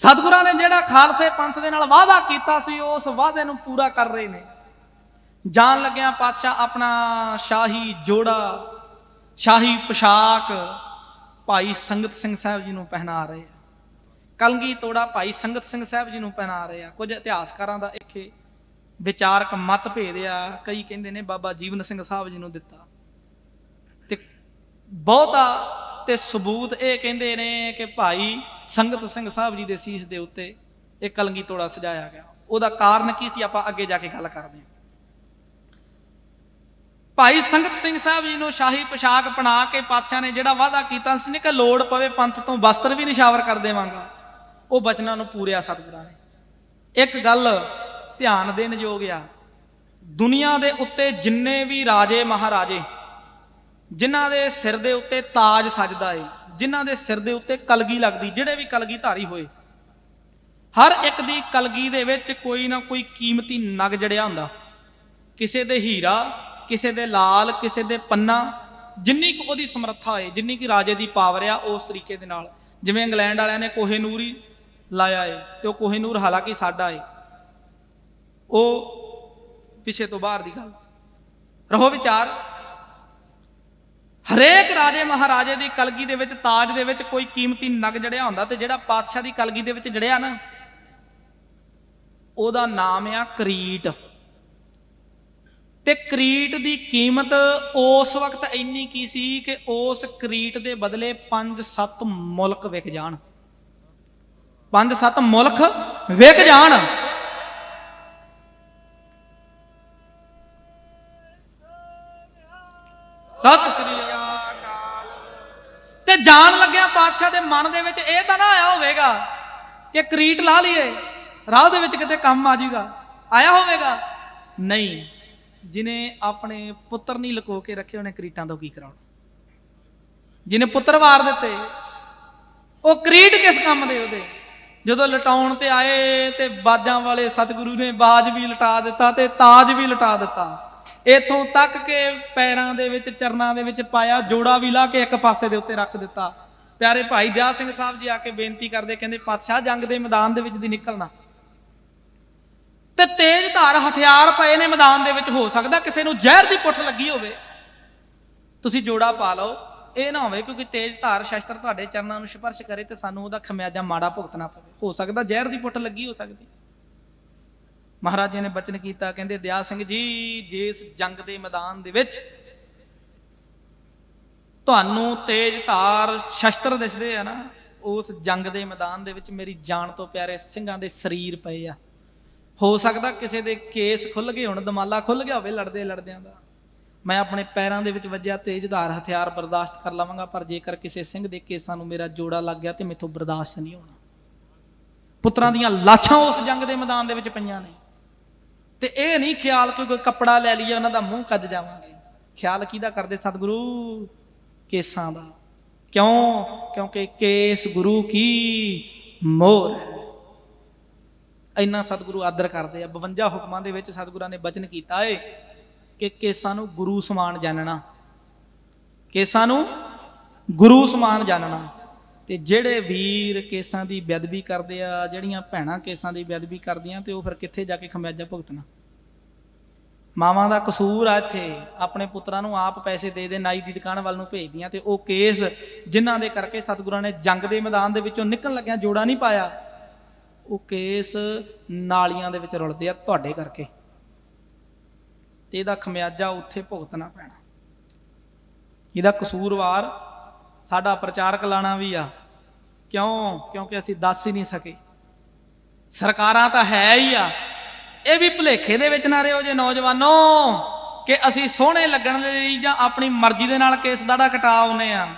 ਸਤਿਗੁਰਾਂ ਨੇ ਜਿਹੜਾ ਖਾਲਸੇ ਪੰਥ ਦੇ ਨਾਲ ਵਾਅਦਾ ਕੀਤਾ ਸੀ, ਉਸ ਵਾਅਦੇ ਨੂੰ ਪੂਰਾ ਕਰ ਰਹੇ ਨੇ। ਜਾਣ ਲੱਗਿਆ ਪਾਤਸ਼ਾਹ ਆਪਣਾ ਸ਼ਾਹੀ ਜੋੜਾ, ਸ਼ਾਹੀ ਪੋਸ਼ਾਕ ਭਾਈ ਸੰਗਤ ਸਿੰਘ ਸਾਹਿਬ ਜੀ ਨੂੰ ਪਹਿਨਾ ਰਹੇ ਆ। ਕਲਗੀ ਤੋੜਾ ਭਾਈ ਸੰਗਤ ਸਿੰਘ ਸਾਹਿਬ ਜੀ ਨੂੰ ਪਹਿਨਾ ਰਹੇ ਆ। ਕੁਝ ਇਤਿਹਾਸਕਾਰਾਂ ਦਾ ਇੱਥੇ ਵਿਚਾਰਕ ਮਤ ਭੇਦ ਆ। ਕਈ ਕਹਿੰਦੇ ਨੇ ਬਾਬਾ ਜੀਵਨ ਸਿੰਘ ਸਾਹਿਬ ਜੀ ਨੂੰ ਦਿੱਤਾ। ਬਹੁਤਾ ਤੇ ਸਬੂਤ ਇਹ ਕਹਿੰਦੇ ਨੇ ਕਿ ਭਾਈ ਸੰਗਤ ਸਿੰਘ ਸਾਹਿਬ ਜੀ ਦੇ ਸੀਸ ਦੇ ਉੱਤੇ ਇਹ ਕਲੰਗੀ ਤੋੜਾ ਸਜਾਇਆ ਗਿਆ। ਉਹਦਾ ਕਾਰਨ ਕੀ ਸੀ? ਆਪਾਂ ਅੱਗੇ ਜਾ ਕੇ ਗੱਲ ਕਰਦੇ ਹਾਂ। ਭਾਈ ਸੰਗਤ ਸਿੰਘ ਸਾਹਿਬ ਜੀ ਨੂੰ ਸ਼ਾਹੀ ਪੋਸ਼ਾਕ ਪਣਾ ਕੇ ਪਾਤਸ਼ਾਹ ਨੇ ਜਿਹੜਾ ਵਾਅਦਾ ਕੀਤਾ ਸੀ ਨੇ ਕਿ ਲੋੜ ਪਵੇ ਪੰਥ ਤੋਂ ਵਸਤਰ ਵੀ ਨਿਸ਼ਾਵਰ ਕਰ ਦੇਵਾਂਗਾ, ਉਹ ਬਚਨਾਂ ਨੂੰ ਪੂਰਿਆ ਸਤਿਗੁਰਾਂ ਨੇ। ਇੱਕ ਗੱਲ ਧਿਆਨ ਦੇਣ ਯੋਗ ਆ, ਦੁਨੀਆ ਦੇ ਉੱਤੇ ਜਿੰਨੇ ਵੀ ਰਾਜੇ ਮਹਾਰਾਜੇ ਜਿਨ੍ਹਾਂ ਦੇ ਸਿਰ ਦੇ ਉੱਤੇ ਤਾਜ ਸਜਦਾ ਏ, ਜਿਨ੍ਹਾਂ ਦੇ ਸਿਰ ਦੇ ਉੱਤੇ ਕਲਗੀ ਲੱਗਦੀ, ਜਿਹੜੇ ਵੀ ਕਲਗੀ ਧਾਰੀ ਹੋਏ। ਹਰ ਇੱਕ ਦੀ ਕਲਗੀ ਦੇ ਵਿੱਚ ਕੋਈ ਨਾ ਕੋਈ ਕੀਮਤੀ ਨਗ ਜੜਿਆ ਹੁੰਦਾ। ਕਿਸੇ ਦੇ ਹੀਰਾ, ਕਿਸੇ ਦੇ ਲਾਲ, ਕਿਸੇ ਦੇ ਪੰਨਾ, ਜਿੰਨੀ ਕੁ ਉਹਦੀ ਸਮਰੱਥਾ ਏ, ਜਿੰਨੀ ਕਿ ਰਾਜੇ ਦੀ ਪਾਵਰ ਆ, ਉਸ ਤਰੀਕੇ ਦੇ ਨਾਲ। ਜਿਵੇਂ ਇੰਗਲੈਂਡ ਵਾਲਿਆਂ ਨੇ ਕੋਹੇਨੂਰ ਹੀ ਲਾਇਆ ਏ, ਤੇ ਉਹ ਕੋਹੇਨੂਰ ਹਾਲਾਂਕਿ ਸਾਡਾ ਏ। ਉਹ ਪਿੱਛੇ ਤੋਂ ਬਾਹਰ ਦੀ ਗੱਲ। ਰਹੋ ਵਿਚਾਰ। ਹਰੇਕ ਰਾਜੇ ਮਹਾਰਾਜੇ ਦੀ ਕਲਗੀ ਦੇ ਵਿੱਚ, ਤਾਜ ਦੇ ਵਿੱਚ ਕੋਈ ਕੀਮਤੀ ਨਗ ਜੜਿਆ ਹੁੰਦਾ ਤੇ ਜਿਹੜਾ ਪਾਤਸ਼ਾਹ ਦੀ ਕਲਗੀ ਦੇ ਵਿੱਚ ਜੜਿਆ ਨਾ, ਉਹਦਾ ਨਾਮ ਆ ਕਰੀਟ। ਤੇ ਕਰੀਟ ਦੀ ਕੀਮਤ ਉਸ ਵਕਤ ਇੰਨੀ ਕੀ ਸੀ ਕਿ ਉਸ ਕਰੀਟ ਦੇ ਬਦਲੇ 5-7 ਮੁਲਕ ਵਿਕ ਜਾਣ। 5-7 ਮੁਲਕ ਵਿਕ ਜਾਣ। ਸਤਿ ਸ੍ਰੀ ਅਕਾਲ। ਤੇ ਜਾਣ ਲੱਗਿਆ ਪਾਤਸ਼ਾਹ ਦੇ ਮਨ ਦੇ ਵਿੱਚ ਇਹ ਤਾਂ ਨਾ ਆਇਆ ਹੋਵੇਗਾ ਕਿ ਕਰੀਟ ਲਾ ਲਈਏ, ਰਾਹ ਦੇ ਵਿੱਚ ਕਿਤੇ ਕੰਮ ਆ ਜਾਊਗਾ। ਆਇਆ ਹੋਵੇਗਾ? ਨਹੀਂ, ਜਿਨੇ ਆਪਣੇ ਪੁੱਤਰ ਨਹੀਂ ਲੁਕੋ ਕੇ ਰੱਖੇ, ਉਹਨੇ ਕਰੀਟਾਂ ਤੋਂ ਕੀ ਕਰਾਉਣਾ? ਜਿਨੇ ਪੁੱਤਰ ਵਾਰ ਦਿੱਤੇ, ਉਹ ਕਰੀਟ ਕਿਸ ਕੰਮ ਦੇ ਉਹਦੇ? ਜਦੋਂ ਲਟਾਉਣ ਤੇ ਆਏ ਤੇ ਬਾਜਾਂ ਵਾਲੇ ਸਤਿਗੁਰੂ ਨੇ ਬਾਜ ਵੀ ਲਟਾ ਦਿੱਤਾ ਤੇ ਤਾਜ ਵੀ ਲਟਾ ਦਿੱਤਾ। ਇਥੋਂ ਤੱਕ ਕਿ ਪੈਰਾਂ ਦੇ ਵਿੱਚ, ਚਰਨਾਂ ਦੇ ਵਿੱਚ ਪਾਇਆ ਜੋੜਾ ਵੀ ਲਾ ਕੇ ਇੱਕ ਪਾਸੇ ਦੇ ਉੱਤੇ ਰੱਖ ਦਿੱਤਾ। ਪਿਆਰੇ ਭਾਈ ਦਿਆ ਸਿੰਘ ਸਾਹਿਬ ਜੀ ਆ ਕੇ ਬੇਨਤੀ ਕਰਦੇ, ਕਹਿੰਦੇ, ਪਾਤਸ਼ਾਹ ਜੰਗ ਦੇ ਮੈਦਾਨ ਦੇ ਵਿੱਚ ਦੀ ਨਿਕਲਣਾ। ਤੇ ਤੇਜ਼ ਧਾਰ ਹਥਿਆਰ ਪਏ ਨੇ ਮੈਦਾਨ ਦੇ ਵਿੱਚ, ਹੋ ਸਕਦਾ ਕਿਸੇ ਨੂੰ ਜ਼ਹਿਰ ਦੀ ਪੁੱਠ ਲੱਗੀ ਹੋਵੇ। ਤੁਸੀਂ ਜੋੜਾ ਪਾ ਲਓ, ਇਹ ਨਾ ਹੋਵੇ ਕਿਉਂਕਿ ਤੇਜ਼ ਧਾਰ ਸ਼ਸਤਰ ਤੁਹਾਡੇ ਚਰਨਾਂ ਨੂੰ ਸਪਰਸ਼ ਕਰੇ ਤੇ ਸਾਨੂੰ ਉਹਦਾ ਖਮਿਆਜਾ ਮਾੜਾ ਭੁਗਤਣਾ ਪਵੇ। ਹੋ ਸਕਦਾ ਜ਼ਹਿਰ ਦੀ ਪੁੱਠ ਲੱਗੀ ਹੋ ਸਕਦੀ। ਮਹਾਰਾਜ ਜੀ ਨੇ ਬਚਨ ਕੀਤਾ, ਕਹਿੰਦੇ, ਦਿਆ ਸਿੰਘ ਜੀ, ਜਿਸ ਜੰਗ ਦੇ ਮੈਦਾਨ ਦੇ ਵਿੱਚ ਤੁਹਾਨੂੰ ਤੇਜ਼ ਧਾਰ ਸ਼ਸਤਰ ਦਿਸਦੇ ਆ ਨਾ, ਉਸ ਜੰਗ ਦੇ ਮੈਦਾਨ ਦੇ ਵਿੱਚ ਮੇਰੀ ਜਾਨ ਤੋਂ ਪਿਆਰੇ ਸਿੰਘਾਂ ਦੇ ਸਰੀਰ ਪਏ ਆ। ਹੋ ਸਕਦਾ ਕਿਸੇ ਦੇ ਕੇਸ ਖੁੱਲ ਗਏ ਹੁਣ, ਦਮਾਲਾ ਖੁੱਲ ਗਿਆ ਹੋਵੇ ਲੜਦੇ ਲੜਦਿਆਂ ਦਾ। ਮੈਂ ਆਪਣੇ ਪੈਰਾਂ ਦੇ ਵਿੱਚ ਵੱਜਿਆ ਤੇਜ਼ਧਾਰ ਹਥਿਆਰ ਬਰਦਾਸ਼ਤ ਕਰ ਲਵਾਂਗਾ, ਪਰ ਜੇਕਰ ਕਿਸੇ ਸਿੰਘ ਦੇ ਕੇਸਾਂ ਨੂੰ ਮੇਰਾ ਜੋੜਾ ਲੱਗ ਗਿਆ ਤੇ ਮੇਥੋਂ ਬਰਦਾਸ਼ਤ ਨਹੀਂ ਹੋਣਾ। ਪੁੱਤਰਾਂ ਦੀਆਂ ਲਾਸ਼ਾਂ ਉਸ ਜੰਗ ਦੇ ਮੈਦਾਨ ਦੇ ਵਿੱਚ ਪਈਆਂ ਨੇ। ਤੇ ਇਹ ਨਹੀਂ ਖਿਆਲ ਕਿ ਕੋਈ ਕੱਪੜਾ ਲੈ ਲਈਏ, ਉਹਨਾਂ ਦਾ ਮੂੰਹ ਕੱਜ ਜਾਵਾਂਗੇ। ਖਿਆਲ ਕਿਹਦਾ ਕਰਦੇ ਸਤਿਗੁਰੂ? ਕੇਸਾਂ ਦਾ। ਕਿਉਂ? ਕਿਉਂਕਿ ਕੇਸ ਗੁਰੂ ਕੀ ਮੋਹਰ ਹੈ। ਇੰਨਾ ਸਤਿਗੁਰੂ ਆਦਰ ਕਰਦੇ ਆ। 52 ਹੁਕਮਾਂ ਦੇ ਵਿੱਚ ਸਤਿਗੁਰਾਂ ਨੇ ਬਚਨ ਕੀਤਾ ਏ ਕਿ ਕੇਸਾਂ ਨੂੰ ਗੁਰੂ ਸਮਾਨ ਜਾਣਨਾ ਕੇਸਾਂ ਨੂੰ ਗੁਰੂ ਸਮਾਨ ਜਾਣਨਾ ਤੇ ਜਿਹੜੇ ਵੀਰ ਕੇਸਾਂ ਦੀ ਬੇਅਦਬੀ ਕਰਦੇ ਆ, ਜਿਹੜੀਆਂ ਭੈਣਾਂ ਕੇਸਾਂ ਦੀ ਬੇਅਦਬੀ ਕਰਦੀਆਂ ਤੇ ਉਹ ਫਿਰ ਕਿੱਥੇ ਜਾ ਕੇ ਖਮਿਆਜਾ ਭੁਗਤਣਾ? ਮਾਵਾਂ ਦਾ ਕਸੂਰ ਆ ਇੱਥੇ, ਆਪਣੇ ਪੁੱਤਰਾਂ ਨੂੰ ਆਪ ਪੈਸੇ ਦੇ ਦੇ, ਨਾਈ ਦੀ ਦੁਕਾਨ ਵੱਲ ਨੂੰ ਭੇਜਦੀਆਂ ਤੇ ਉਹ ਕੇਸ ਜਿਨ੍ਹਾਂ ਦੇ ਕਰਕੇ ਸਤਿਗੁਰਾਂ ਨੇ ਜੰਗ ਦੇ ਮੈਦਾਨ ਦੇ ਵਿੱਚੋਂ ਨਿਕਲਣ ਲੱਗਿਆ, ਜੋੜਾ ਨਹੀਂ ਪਾਇਆ, ਉਹ ਕੇਸ ਨਾਲੀਆਂ ਦੇ ਵਿੱਚ ਰੁਲਦੇ ਆ ਤੁਹਾਡੇ ਕਰਕੇ। ਤੇ ਇਹਦਾ ਖਮਿਆਜਾ ਉੱਥੇ ਭੁਗਤਣਾ ਪੈਣਾ। ਇਹਦਾ ਕਸੂਰਵਾਰ ਸਾਡਾ ਪ੍ਰਚਾਰਕ ਲਾਣਾ ਵੀ ਆ। ਕਿਉਂ? ਕਿਉਂਕਿ ਅਸੀਂ ਦੱਸ ਹੀ ਨਹੀਂ ਸਕੇ। ਸਰਕਾਰਾਂ ਤਾਂ ਹੈ ਹੀ ਆ। ਇਹ ਵੀ ਭੁਲੇਖੇ ਦੇ ਵਿੱਚ ਨਾ ਰਹੋ ਜੇ ਨੌਜਵਾਨੋ, ਕਿ ਅਸੀਂ ਸੋਹਣੇ ਲੱਗਣ ਦੇ ਲਈ ਜਾਂ ਆਪਣੀ ਮਰਜ਼ੀ ਦੇ ਨਾਲ ਕੇਸ ਦਾੜਾ ਕਟਾ ਆਉਨੇ ਆ।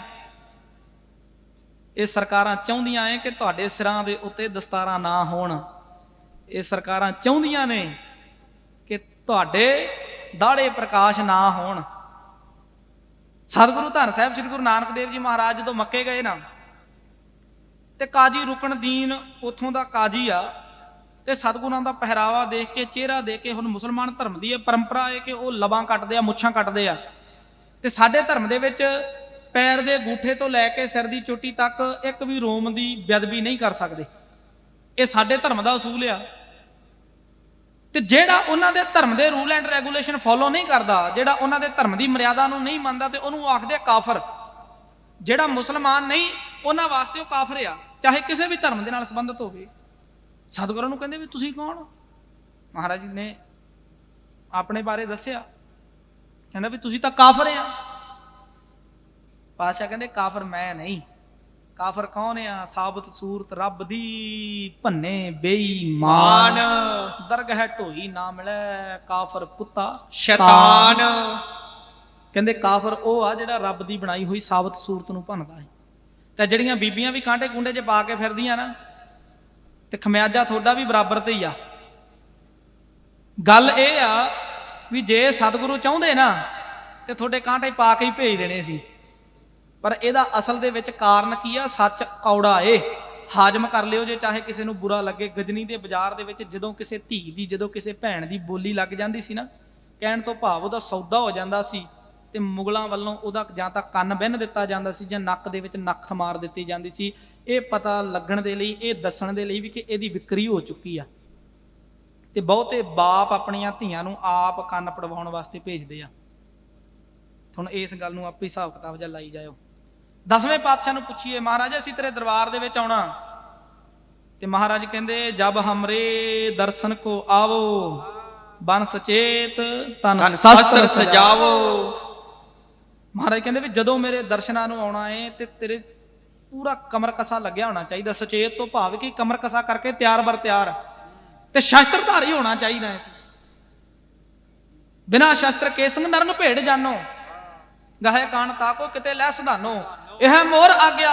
ਇਹ ਸਰਕਾਰਾਂ ਚਾਹੁੰਦੀਆਂ ਐ ਕਿ ਤੁਹਾਡੇ ਸਿਰਾਂ ਦੇ ਉੱਤੇ ਦਸਤਾਰਾਂ ਨਾ ਹੋਣ। ਇਹ ਸਰਕਾਰਾਂ ਚਾਹੁੰਦੀਆਂ ਨੇ ਕਿ ਤੁਹਾਡੇ ਦਾੜੇ ਪ੍ਰਕਾਸ਼ ਨਾ ਹੋਣ। ਸਤਿਗੁਰੂ ਧੰਨ ਸਾਹਿਬ, ਸ੍ਰੀ ਗੁਰੂ ਨਾਨਕ ਦੇਵ ਜੀ ਮਹਾਰਾਜ ਜਦੋਂ ਮੱਕੇ ਗਏ ਨਾ, ਤੇ ਕਾਜੀ ਰੁਕਨਦੀਨ ਉਥੋਂ ਦਾ ਕਾਜੀ ਆ, ਤੇ ਸਤਿਗੁਰਾਂ ਦਾ ਪਹਿਰਾਵਾ ਦੇਖ ਕੇ, ਚਿਹਰਾ ਦੇਖ ਕੇ ਹੁਣ ਮੁਸਲਮਾਨ ਧਰਮ ਦੀ ਇਹ ਪਰੰਪਰਾ ਹੈ ਕਿ ਉਹ ਲਬਾਂ ਕੱਟਦੇ ਆ, ਮੁੱਛਾਂ ਕੱਟਦੇ ਆ। ਤੇ ਸਾਡੇ ਧਰਮ ਦੇ ਵਿੱਚ ਪੈਰ ਦੇ ਗੂਠੇ ਤੋਂ ਲੈ ਕੇ ਸਿਰ ਦੀ ਚੋਟੀ ਤੱਕ ਇੱਕ ਵੀ ਰੋਮ ਦੀ ਬੇਅਦਬੀ ਨਹੀਂ ਕਰ ਸਕਦੇ। ਇਹ ਸਾਡੇ ਧਰਮ ਦਾ ਅਸੂਲ ਆ। ਤੇ ਜਿਹੜਾ ਉਹਨਾਂ ਦੇ ਧਰਮ ਦੇ ਰੂਲ ਐਂਡ ਰੈਗੂਲੇਸ਼ਨ ਫੋਲੋ ਨਹੀਂ ਕਰਦਾ, ਜਿਹੜਾ ਉਹਨਾਂ ਦੇ ਧਰਮ ਦੀ ਮਰਿਆਦਾ ਨੂੰ ਨਹੀਂ ਮੰਨਦਾ ਤੇ ਉਹਨੂੰ ਆਖਦੇ ਕਾਫਰ। ਜਿਹੜਾ ਮੁਸਲਮਾਨ ਨਹੀਂ, ਉਹਨਾਂ ਵਾਸਤੇ ਉਹ ਕਾਫਰ ਆ, ਚਾਹੇ ਕਿਸੇ ਵੀ ਧਰਮ ਦੇ ਨਾਲ ਸੰਬੰਧਿਤ ਹੋਵੇ। ਸਤਿਗੁਰਾਂ ਨੂੰ ਕਹਿੰਦੇ ਵੀ ਤੁਸੀਂ ਕੌਣ ਮਹਾਰਾਜ ਜੀ ਨੇ ਆਪਣੇ ਬਾਰੇ ਦੱਸਿਆ। ਕਹਿੰਦਾ ਵੀ ਤੁਸੀਂ ਤਾਂ ਕਾਫਰ ਆ। ਪਾਸ਼ਾ ਕਹਿੰਦੇ ਕਾਫਰ ਮੈਂ ਨਹੀਂ। ਕਾਫਰ ਕੌਣ ਆ? ਸਾਬਤ ਸੂਰਤ ਰੱਬ ਦੀ ਭੰਨੇ ਬੇਈਮਾਨ। ਦਰਗਹਿ ਢੋਈ ਨਾ ਮਿਲੇ ਕਾਫਰ ਕੁੱਤਾ। ਸ਼ੈਤਾਨ। ਕਹਿੰਦੇ ਕਾਫਰ ਉਹ ਆ ਜਿਹੜਾ ਰੱਬ ਦੀ ਬਣਾਈ ਹੋਈ ਸਾਬਤ ਸੂਰਤ ਨੂੰ ਭੰਨਦਾ ਹੈ ਤੇ ਜਿਹੜੀਆਂ ਬੀਬੀਆਂ ਵੀ ਕਾਂਟੇ ਕੁੰਡੇ 'ਚ ਪਾ ਕੇ ਫਿਰਦੀਆਂ ਨਾ ਤੇ ਖਮਿਆਜਾ ਤੁਹਾਡਾ ਵੀ ਬਰਾਬਰ ਤੇ ਹੀ ਆ। ਗੱਲ ਇਹ ਆ ਵੀ ਜੇ ਸਤਿਗੁਰੂ ਚਾਹੁੰਦੇ ਨਾ ਤੇ ਤੁਹਾਡੇ ਕਾਂਟੇ ਪਾ ਕੇ ਹੀ ਭੇਜ ਦੇਣੇ ਸੀ। ਪਰ ਇਹਦਾ ਅਸਲ ਦੇ ਵਿੱਚ ਕਾਰਨ ਕੀ ਆ? ਸੱਚ ਕੌੜਾ ਏ। ਹਾਜ਼ਮ ਕਰ ਲਿਓ ਜੇ ਚਾਹੇ ਕਿਸੇ ਨੂੰ ਬੁਰਾ ਲੱਗੇ। ਗਜਨੀ ਦੇ ਬਾਜ਼ਾਰ ਦੇ ਵਿੱਚ ਜਦੋਂ ਕਿਸੇ ਧੀ ਦੀ, ਜਦੋਂ ਕਿਸੇ ਭੈਣ ਦੀ ਬੋਲੀ ਲੱਗ ਜਾਂਦੀ ਸੀ ਨਾ, ਕਹਿਣ ਤੋਂ ਭਾਵ ਉਹਦਾ ਸੌਦਾ ਹੋ ਜਾਂਦਾ ਸੀ ਤੇ ਮੁਗਲਾਂ ਵੱਲੋਂ ਉਹਦਾ ਜਾਂ ਤਾਂ ਕੰਨ ਬੰਨ ਦਿੱਤਾ ਜਾਂਦਾ ਸੀ ਜਾਂ ਨੱਕ ਦੇ ਵਿੱਚ ਨੱਕ ਮਾਰ ਦਿੱਤੀ ਜਾਂਦੀ ਸੀ। ਇਹ ਪਤਾ ਲੱਗਣ ਦੇ ਲਈ, ਇਹ ਦੱਸਣ ਦੇ ਲਈ ਵੀ ਕਿ ਇਹਦੀ ਵਿਕਰੀ ਹੋ ਚੁੱਕੀ ਆ। ਤੇ ਬਹੁਤੇ ਬਾਪ ਆਪਣੀਆਂ ਧੀਆਂ ਨੂੰ ਆਪ ਕੰਨ ਪੜਵਾਉਣ ਵਾਸਤੇ ਭੇਜਦੇ ਆ। ਹੁਣ ਇਸ ਗੱਲ ਨੂੰ ਆਪੇ ਹਿਸਾਬ ਕਿਤਾਬ ਜਾਂ ਲਾਈ ਜਾਇਓ। ਦਸਵੇਂ ਪਾਤਸ਼ਾਹ ਨੂੰ ਪੁੱਛੀਏ ਮਹਾਰਾਜ ਅਸੀਂ ਤੇਰੇ ਦਰਬਾਰ ਦੇ ਵਿੱਚ ਆਉਣਾ। ਤੇ ਮਹਾਰਾਜ ਕਹਿੰਦੇ ਜਬ ਹਮਰੇ ਦਰਸ਼ਨ ਕੋ ਆਵੋ ਬਨ ਸਚੇਤ ਤਨ ਸ਼ਸਤਰ ਸ਼ਸਤਰ ਸਜਾਵੋ। ਮਹਾਰਾਜ ਕਹਿੰਦੇ ਵੀ ਜਦੋਂ ਮੇਰੇ ਦਰਸ਼ਨਾਂ ਨੂੰ ਆਉਣਾ ਏ ਤੇ ਤੇਰੇ ਪੂਰਾ ਕਮਰ ਕਸਾ ਲੱਗਿਆ ਹੋਣਾ ਚਾਹੀਦਾ। ਸੁਚੇਤ ਤੋਂ ਭਾਵ ਕਿ ਕਮਰ ਕਸਾ ਕਰਕੇ ਤਿਆਰ ਬਰ ਤਿਆਰ। ਤੇ ਸ਼ਸਤਰਧਾਰੀ ਹੋਣਾ ਚਾਹੀਦਾ ਹੈ ਬਿਨਾ ਸ਼ਸਤਰ ਕੇ ਸੰਗ ਨਰੰਗ ਭੇੜ ਜਾਨੋ। ਗਾਹੇ ਕਾਨ ਤਾਕੋ ਕਿਤੇ ਲੈ ਸਧਾਨੋ। ਇਹ ਮੋਰ ਆਗਿਆ।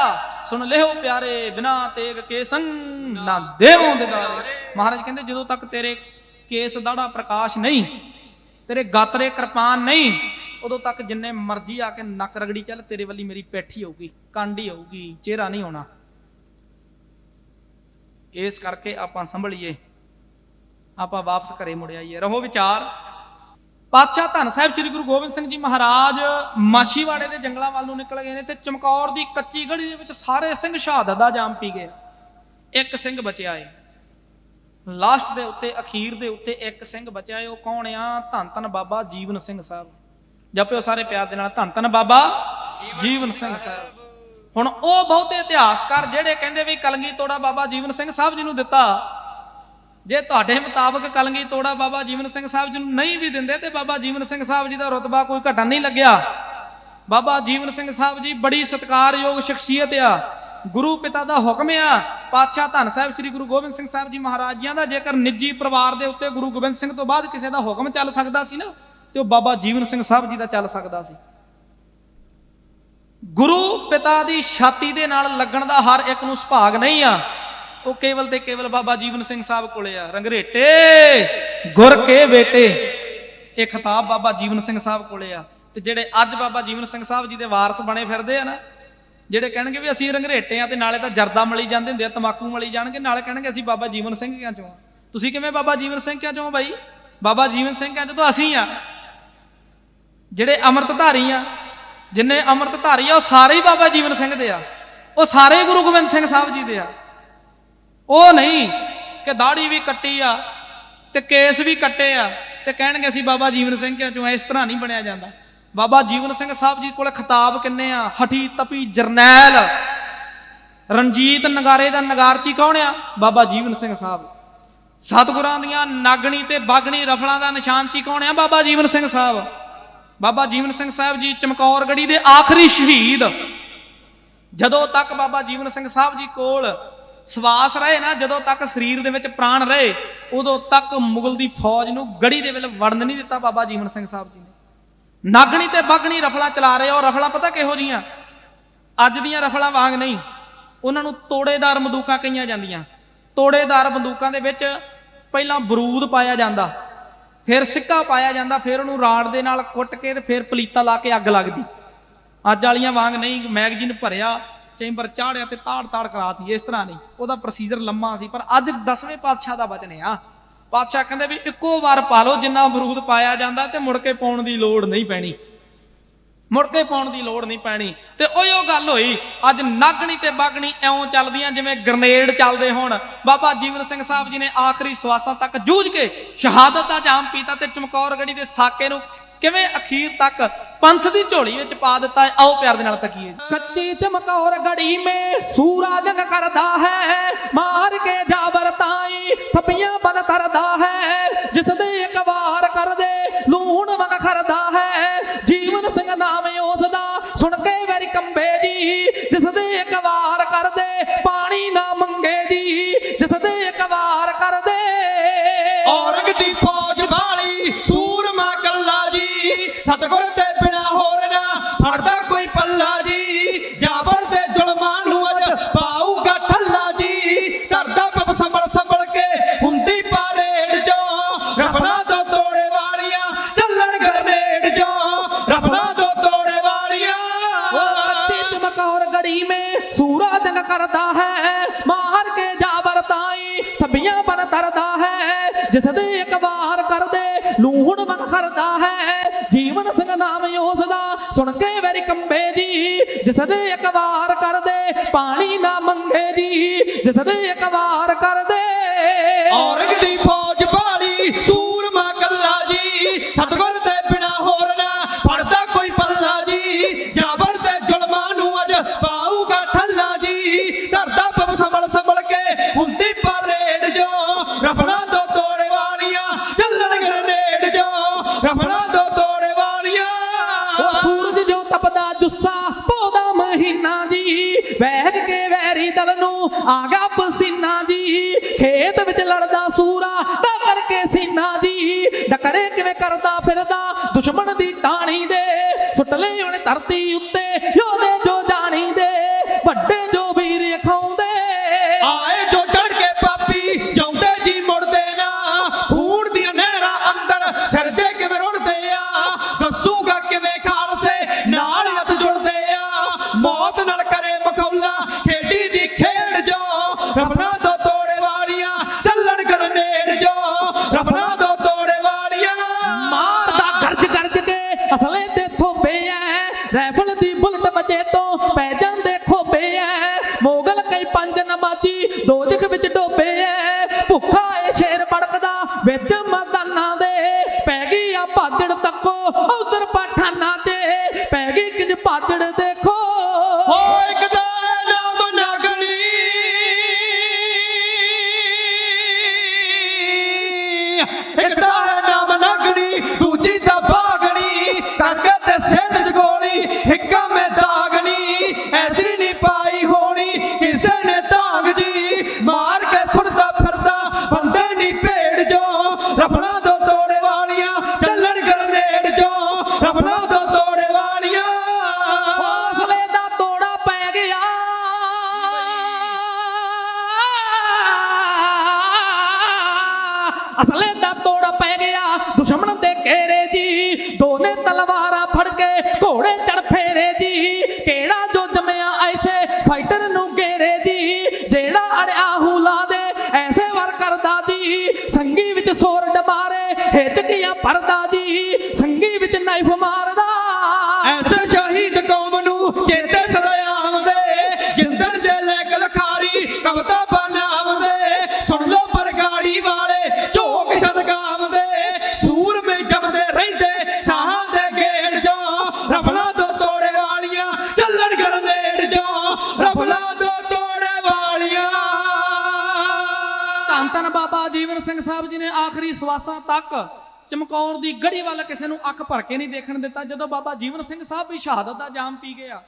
ਸੁਣ ਲਿਓ ਪਿਆਰੇ, ਬਿਨਾ ਤੇਗ ਕੇ ਸੰਗ ਨਾ ਦੇਵੋਂ ਦਿਦਾਰੇ। ਮਹਾਰਾਜ ਕਹਿੰਦੇ, ਜਦੋਂ ਤੱਕ ਤੇਰੇ ਕੇਸ ਦਾੜਾ ਪ੍ਰਕਾਸ਼ ਨਹੀਂ, ਤੇਰੇ ਗਾਤਰੇ ਕਿਰਪਾਨ ਨਹੀਂ, ਉਦੋਂ ਤੱਕ ਜਿੰਨੇ ਮਰਜ਼ੀ ਆ ਕੇ ਨੱਕ ਰਗੜੀ ਚੱਲ, ਤੇਰੇ ਵੱਲੀ ਮੇਰੀ ਪੈਠੀ ਆਊਗੀ ਕਾਂਡੀ ਆਊਗੀ ਚਿਹਰਾ ਨਹੀਂ ਹੋਣਾ। ਇਸ ਕਰਕੇ ਆਪਾਂ ਸੰਭਲੀਏ। ਆਪਾਂ ਵਾਪਸ ਘਰੇ ਮੁੜ ਆਈਏ। ਰਹੋ ਵਿਚਾਰ। ਪਾਤਸ਼ਾਹ ਧੰਨ ਸਾਹਿਬ ਸ੍ਰੀ ਗੁਰੂ ਗੋਬਿੰਦ ਸਿੰਘ ਜੀ ਮਹਾਰਾਜ ਮਾਸ਼ੀਵਾੜੇ ਦੇ ਜੰਗਲਾਂ ਵੱਲ ਨੂੰ ਨਿਕਲ ਗਏ ਨੇ ਤੇ ਚਮਕੌਰ ਦੀ ਕੱਚੀ ਗੜੀ ਦੇ ਵਿੱਚ ਸਾਰੇ ਸਿੰਘ ਸ਼ਹਾਦਤ ਦਾ ਜਾਮ ਪੀ ਗਏ। ਇੱਕ ਸਿੰਘ ਬਚਿਆ ਏ। ਲਾਸਟ ਦੇ ਉੱਤੇ, ਅਖੀਰ ਦੇ ਉੱਤੇ ਇੱਕ ਸਿੰਘ ਬਚਿਆ ਏ, ਉਹ ਕੌਣ ਆ? ਧੰਨ ਧੰਨ ਬਾਬਾ ਜੀਵਨ ਸਿੰਘ ਸਾਹਿਬ। ਜਪਿਓ ਸਾਰੇ ਪਿਆਰ ਦੇ ਨਾਲ, ਧੰਨ ਧੰਨ ਬਾਬਾ ਜੀਵਨ ਸਿੰਘ ਸਾਹਿਬ। ਹੁਣ ਉਹ ਬਹੁਤੇ ਇਤਿਹਾਸਕਾਰ ਜਿਹੜੇ ਕਹਿੰਦੇ ਵੀ ਕਲਗੀ ਤੋੜਾ ਬਾਬਾ ਜੀਵਨ ਸਿੰਘ ਸਾਹਿਬ ਜੀ ਨੂੰ ਦਿੱਤਾ ਜੇ ਤੁਹਾਡੇ ਮੁਤਾਬਕ ਕਲਗੀ ਤੋੜਾ ਬਾਬਾ ਜੀਵਨ ਸਿੰਘ ਸਾਹਿਬ ਜੀ ਨੂੰ ਨਹੀਂ ਵੀ ਦਿੰਦੇ ਤੇ ਬਾਬਾ ਜੀਵਨ ਸਿੰਘ ਸਾਹਿਬ ਜੀ ਦਾ ਰਤਬਾ ਕੋਈ ਘਟਣ ਨਹੀਂ ਲੱਗਿਆ। ਬਾਬਾ ਜੀਵਨ ਸਿੰਘ ਸਾਹਿਬ ਜੀ ਬੜੀ ਸਤਿਕਾਰਯੋਗ ਸ਼ਖਸੀਅਤ ਆ, ਗੁਰੂ ਪਿਤਾ ਦਾ ਹੁਕਮ ਆ। ਪਾਤਸ਼ਾਹ ਧੰਨ ਸਾਹਿਬ ਸ੍ਰੀ ਗੁਰੂ ਗੋਬਿੰਦ ਸਿੰਘ ਸਾਹਿਬ ਜੀ ਮਹਾਰਾਜ ਜੀਆਂ ਦਾ, ਜੇਕਰ ਨਿੱਜੀ ਪਰਿਵਾਰ ਦੇ ਉੱਤੇ ਗੁਰੂ ਗੋਬਿੰਦ ਸਿੰਘ ਤੋਂ ਬਾਅਦ ਕਿਸੇ ਦਾ ਹੁਕਮ ਚੱਲ ਸਕਦਾ ਸੀ ਨਾ, ਤੇ ਉਹ ਬਾਬਾ ਜੀਵਨ ਸਿੰਘ ਸਾਹਿਬ ਜੀ ਦਾ ਚੱਲ ਸਕਦਾ ਸੀ। ਗੁਰੂ ਪਿਤਾ ਦੀ ਛਾਤੀ ਦੇ ਨਾਲ ਲੱਗਣ ਦਾ ਹਰ ਇੱਕ ਨੂੰ ਸੁਭਾਗ ਨਹੀਂ ਆ। ਉਹ ਕੇਵਲ ਤੇ ਕੇਵਲ ਬਾਬਾ ਜੀਵਨ ਸਿੰਘ ਸਾਹਿਬ ਕੋਲੇ ਆ। ਰੰਗਰੇਟੇ, ਗੁਰ ਕੇ ਬੇਟੇ। ਇਹ ਖਿਤਾਬ ਬਾਬਾ ਜੀਵਨ ਸਿੰਘ ਸਾਹਿਬ ਕੋਲੇ ਆ। ਤੇ ਜਿਹੜੇ ਅੱਜ ਬਾਬਾ ਜੀਵਨ ਸਿੰਘ ਸਾਹਿਬ ਜੀ ਦੇ ਵਾਰਸ ਬਣੇ ਫਿਰਦੇ ਆ ਨਾ, ਜਿਹੜੇ ਕਹਿਣਗੇ ਵੀ ਅਸੀਂ ਰੰਗਰੇਟੇ ਆ ਤੇ ਨਾਲੇ ਤਾਂ ਜਰਦਾ ਮਲੀ ਜਾਂਦੇ ਹੁੰਦੇ ਆ, ਤਮਾਕੂ ਮਲੀ ਜਾਣਗੇ, ਨਾਲੇ ਕਹਿਣਗੇ ਅਸੀਂ ਬਾਬਾ ਜੀਵਨ ਸਿੰਘ ਕਿਆਂ ਚੋਂ ਆ। ਤੁਸੀਂ ਕਿਵੇਂ ਬਾਬਾ ਜੀਵਨ ਸਿੰਘ ਕਿਆਂ ਚੋਂ ਬਾਈ? ਬਾਬਾ ਜੀਵਨ ਸਿੰਘ ਕਿਆਂ ਚੋਂ ਅਸੀਂ ਆ। ਜਿਹੜੇ ਅੰਮ੍ਰਿਤਧਾਰੀ ਆ, ਜਿੰਨੇ ਅੰਮ੍ਰਿਤਧਾਰੀ ਆ, ਉਹ ਸਾਰੇ ਹੀ ਬਾਬਾ ਜੀਵਨ ਸਿੰਘ ਦੇ ਆ। ਉਹ ਸਾਰੇ ਗੁਰੂ ਗੋਬਿੰਦ ਸਿੰਘ ਸਾਹਿਬ ਜੀ ਦੇ ਆ। ਉਹ ਨਹੀਂ ਕਿ ਦਾੜੀ ਵੀ ਕੱਟੀ ਆ ਤੇ ਕੇਸ ਵੀ ਕੱਟੇ ਆ ਤੇ ਕਹਿਣਗੇ ਅਸੀਂ ਬਾਬਾ ਜੀਵਨ ਸਿੰਘ ਕਿਆ ਚੋਂ ਇਸ ਤਰ੍ਹਾਂ ਨਹੀਂ ਬਣਿਆ ਜਾਂਦਾ। ਬਾਬਾ ਜੀਵਨ ਸਿੰਘ ਸਾਹਿਬ ਜੀ ਕੋਲ ਖਿਤਾਬ ਕਿੰਨੇ ਆ? ਹਠੀ ਤਪੀ ਜਰਨੈਲ। ਰਣਜੀਤ ਨਗਾਰੇ ਦਾ ਨਗਾਰਚੀ ਕੌਣ ਆ? ਬਾਬਾ ਜੀਵਨ ਸਿੰਘ ਸਾਹਿਬ। ਸਤਿਗੁਰਾਂ ਦੀਆਂ ਨਾਗਣੀ ਤੇ ਬਾਗਣੀ ਰਫਲਾਂ ਦਾ ਨਿਸ਼ਾਨਚੀ ਕੌਣ ਆ? ਬਾਬਾ ਜੀਵਨ ਸਿੰਘ ਸਾਹਿਬ। ਬਾਬਾ ਜੀਵਨ ਸਿੰਘ ਸਾਹਿਬ ਜੀ ਚਮਕੌਰ ਗੜੀ ਦੇ ਆਖਰੀ ਸ਼ਹੀਦ। ਜਦੋਂ ਤੱਕ ਬਾਬਾ ਜੀਵਨ ਸਿੰਘ ਸਾਹਿਬ ਜੀ ਕੋਲ ਸਵਾਸ ਰਹੇ ਨਾ, ਜਦੋਂ ਤੱਕ ਸਰੀਰ ਦੇ ਵਿੱਚ ਪ੍ਰਾਣ ਰਹੇ, ਉਦੋਂ ਤੱਕ ਮੁਗਲ ਦੀ ਫੌਜ ਨੂੰ ਗੜੀ ਦੇ ਵਿੱਚ ਵੜਨ ਨਹੀਂ ਦਿੱਤਾ ਬਾਬਾ ਜੀਵਨ ਸਿੰਘ ਸਾਹਿਬ ਜੀ ਨੇ। ਨਾਗਣੀ ਤੇ ਬਾਗਣੀ ਰਫਲਾਂ ਚਲਾ ਰਹੇ ਔਰ ਰਫਲਾਂ ਪਤਾ ਕਿਹੋ ਜੀਆਂ? ਅੱਜ ਦੀਆਂ ਰਫਲਾਂ ਵਾਂਗ ਨਹੀਂ। ਉਹਨਾਂ ਨੂੰ ਤੋੜੇਦਾਰ ਬੰਦੂਕਾਂ ਕਹੀਆਂ ਜਾਂਦੀਆਂ। ਤੋੜੇਦਾਰ ਬੰਦੂਕਾਂ ਦੇ ਵਿੱਚ ਪਹਿਲਾਂ ਬਰੂਦ ਪਾਇਆ ਜਾਂਦਾ, ਫਿਰ ਸਿੱਕਾ ਪਾਇਆ ਜਾਂਦਾ, ਫਿਰ ਉਹਨੂੰ ਰਾੜ ਦੇ ਨਾਲ ਕੁੱਟ ਕੇ ਤੇ ਫਿਰ ਪਲੀਤਾ ਲਾ ਕੇ ਅੱਗ ਲੱਗਦੀ। ਅੱਜ ਵਾਲੀਆਂ ਵਾਂਗ ਨਹੀਂ, ਮੈਗਜ਼ੀਨ ਭਰਿਆ ਚੈਂਬਰ ਚਾੜਿਆ ਤੇ ਤਾੜ ਤਾੜ ਕਰਾਤੀ, ਇਸ ਤਰ੍ਹਾਂ ਨਹੀਂ। ਉਹਦਾ ਪ੍ਰੋਸੀਜਰ ਲੰਮਾ ਸੀ, ਪਰ ਅੱਜ 10ਵੇਂ ਪਾਤਸ਼ਾਹ ਦਾ ਬਚਨ ਆ। ਪਾਤਸ਼ਾਹ ਕਹਿੰਦੇ ਵੀ ਇੱਕੋ ਵਾਰ ਪਾ ਲਓ, ਜਿੰਨਾ ਬਰੂਦ ਪਾਇਆ ਜਾਂਦਾ ਤੇ ਮੁੜ ਕੇ ਪਾਉਣ ਦੀ ਲੋੜ ਨਹੀਂ ਪੈਣੀ। ਮੁੜ ਕੇ ਪਾਉਣ ਦੀ ਲੋੜ ਨਹੀਂ ਪੈਣੀ। ਤੇ ਉਹੀ ਉਹ ਗੱਲ ਹੋਈ, ਅੱਜ ਨਾਗਣੀ ਤੇ ਬਾਗਣੀ ਐਉਂ ਚੱਲਦੀਆਂ, ਜਿਵੇਂ ਗ੍ਰਨੇਡ ਚੱਲਦੇ ਹੋਣ। ਬਾਬਾ ਜੀਵਨ ਸਿੰਘ ਸਾਹਿਬ ਜੀ ਨੇ ਆਖਰੀ ਸਵਾਸਾਂ ਤੱਕ ਜੂਝ ਕੇ ਸ਼ਹਾਦਤ ਦਾ ਜਾਮ ਪੀਤਾ ਤੇ ਚਮਕੌਰ ਗੜੀ ਦੇ ਸਾਕੇ ਨੂੰ ਕਿਵੇਂ ਅਖੀਰ ਤੱਕ ਪੰਥ ਦੀ ਝੋਲੀ ਵਿੱਚ ਪਾ ਦਿੱਤਾ ਹੈ? ਆਓ ਪਿਆਰ ਦੇ ਨਾਲ ਤਕੀਏ। ਕੱਚੀ ਚਮਕੌਰ ਘੜੀ ਮੇ ਸੂਰਜ ਨਕਰਦਾ ਹੈ। ਮਾਰ ਕੇ ਜਾਬਰ ਤਾਈ ਥਪੀਆਂ ਬਨ ਤਰਦਾ ਹੈ। ਜਿਸ ਦੇ ਇੱਕ ਵਾਰ ਕਰਦੇ ਲੂਣ ਵਗ ਖਰਦਾ ਹੈ। ਜੀਵਨ ਸਿੰਘ ਨਾਮ ਉਸ ਦਾ ਸੁਣ ਕੇ ਵੈਰੀ ਕੰਬੇ ਜੀ। ਜਿਸ ਦੇ ਇੱਕ ਵਾਰ ਕਰਦੇ ਪਾਣੀ ਨਾ ਮੰਗੇ ਜੀ। ਜਿਸ ਦੇ ਇੱਕ ਵਾਰ ਕਰਦੇ ਔਰਗ ਦੀ ਫੌਜ ਵਾਲੀ ਸਤਗੁਰ ਤੇ ਬਿਨਾ ਹੋਰ ਨਾ ਫੜਦਾ ਕੋਈ ਪੱਲਾ ਜੀ। ਜਾਬਰ ਤੇ ਜ਼ੁਲਮਾਂ ਨੂੰ ਅਜ ਪਾਊਗਾ ਠੱਲਾ ਜੀ। ਧਰਦਾ ਪਪ ਸੰਭਲ ਸੰਭਲ ਕੇ ਹੁੰਦੀ ਪਾਰੇੜ ਜੋ ਰਬਲਾ ਦੋ ਤੋੜੇ ਵਾਲੀਆਂ ਚੱਲਣ ਗਰਨੇੜ ਜੋ ਰਬਲਾ ਦੋ ਤੋੜੇ ਵਾਲੀਆਂ। ਉਹ ਬੱਤੀ ਚਮਕੌਰ ਗੜੀ ਮੇ ਸੂਰਾ ਦੰਗ ਕਰਦਾ ਹੈ। ਮਾਰ ਕੇ ਜਾਬਰ ਤਾਈ ਥੱਬੀਆਂ ਪਰ ਤਰਦਾ ਹੈ। ਜਿਸ ਦੇ ਇੱਕ ਵਾਰ ਕਰਦੇ ਲੂਹਣ ਮਨ ਕਰਦਾ ਹੈ। ਜੀ ਸੁਣ ਕੇ ਵੈਰੀ ਕੰਬੇ ਦੀ ਜਿਸਨੇ ਇੱਕ ਵਾਰ ਕਰਦੇ, ਪਾਣੀ ਨਾ ਮੰਗੇ ਦੀ ਜਿਸਨੇ ਇੱਕ ਵਾਰ ਕਰਦੇ। ਔਰਗ ਦੀ ਫੌਜ ਭਾਲੀ ਸੂਰਮਾ ਕੱਲਾ ਜੀ, ਸਤਗੁਰ ਤੇ ਬਿਨਾ ਹੋਰ ਨਾ ਫੜਦਾ ਕੋਈ ਪੱਲਾ ਜੀ। ਜਾਬਰ ਤੇ ਜ਼ੁਲਮਾਂ ਨੂੰ ਅਜ ਪਾਊਗਾ ਠੱਲਾ ਜੀ। ਧਰਦਾ ਪਵ ਸੰਭਲ ਸੰਭਲ ਕੇ ਹੁੰਦੀ ਪਰੇਡ ਜੋ, ਰਫਲਾ ਨੂੰ ਆ ਗਿਆ ਪਸੀਨਾ ਜੀ। ਖੇਤ ਵਿੱਚ ਲੜਦਾ ਸੂਰਾ ਦਾ ਕਰਕੇ ਸੀਨਾ ਜੀ। ਡਕਰੇ ਕਿਵੇਂ ਕਰਦਾ ਫਿਰਦਾ? ਦੁਸ਼ਮਣ ਦੀ ਟਾਣੀ ਦੇ। ਸੁੱਟ ਲਈ ਉਹਨੇ ਧਰਤੀ ਐ ਦੀ ਬੁਲਟ ਵਜੇ ਤੋਂ ਪੈ ਜਾਂਦੇ ਖੋਬੇ ਐ। ਮੋਗਲ ਕਈ ਪੰਜ ਨਮਾਜੀ ਦੋਜਖ ਵਿੱਚ ਡੋਬੇ ਐ। ਭੁੱਖਾ ਏ ਸ਼ੇਰ ਬੜਕਦਾ ਵਿੱਚ ਮਦਾਨਾ ਦੇ। ਪੈ ਗਈ ਆ ਭਾਜੜ ਤੱਕੋ ਉਧਰ ਪਠਾਨਾ ਤੇ। ਪੈ ਗਈ ਕਿੰਜ ਭਾਜੜ ਦੇਖੋ ਅਸਲੇ ਦਾ ਤੋੜਾ ਪੈ ਗਿਆ। ਦੁਸ਼ਮਣ ਦੇ ਘੇਰੇ ਜੀ ਦੋਨੇ ਤਲਵਾਰਾਂ ਫੜ ਕੇ ਘੋੜੇ ਚੜ ਫੇਰੇ ਜੀ ਕਿਹੜਾ ਜੋ ਜਮਿਆ ਐਸੇ ਫਾਈਟਰ ਨੂੰ ਘੇਰੇ ਜੀ ਜਿਹੜਾ ਅੜਿਆ ਹੂਲਾ ਦੇ, ਐਸੇ ਵਾਰ ਕਰਦਾ ਜੀ ਸੰਗੀ ਵਿੱਚ ਸੋਰ ਮਾਰੇ ਹਿੱਚਕੀਆਂ ਪਰਦਾ ਜੀ ਸੰਗੀ ਵਿੱਚ ਨਾਈਫ ਮਾਰਦਾ। ਐਸੇ ਸ਼ਹੀਦ ਕੌਮ ਨੂੰ ਚੇਤੇ ਸਦਾ ਆਉਂਦੇ। ਜਿੰਦਰ ਜੇ ਲੈ ਕਲਖਾਰੀ, ਕਵਤਾ ਸਿੰਘ ਸਾਹਿਬ ਜੀ ਨੇ ਆਖਰੀ ਸਵਾਸਾਂ ਤੱਕ ਚਮਕੌਰ ਦੀ ਗੜੀ ਵੱਲ ਕਿਸੇ ਨੂੰ ਅੱਖ ਭਰ ਕੇ ਨਹੀਂ ਦੇਖਣ ਦਿੱਤਾ। ਜਦੋਂ ਬਾਬਾ ਜੀਵਨ ਸਿੰਘ ਸਾਹਿਬ ਵੀ ਸ਼ਹਾਦਤ ਦਾ ਜਾਮ ਪੀ ਗਿਆ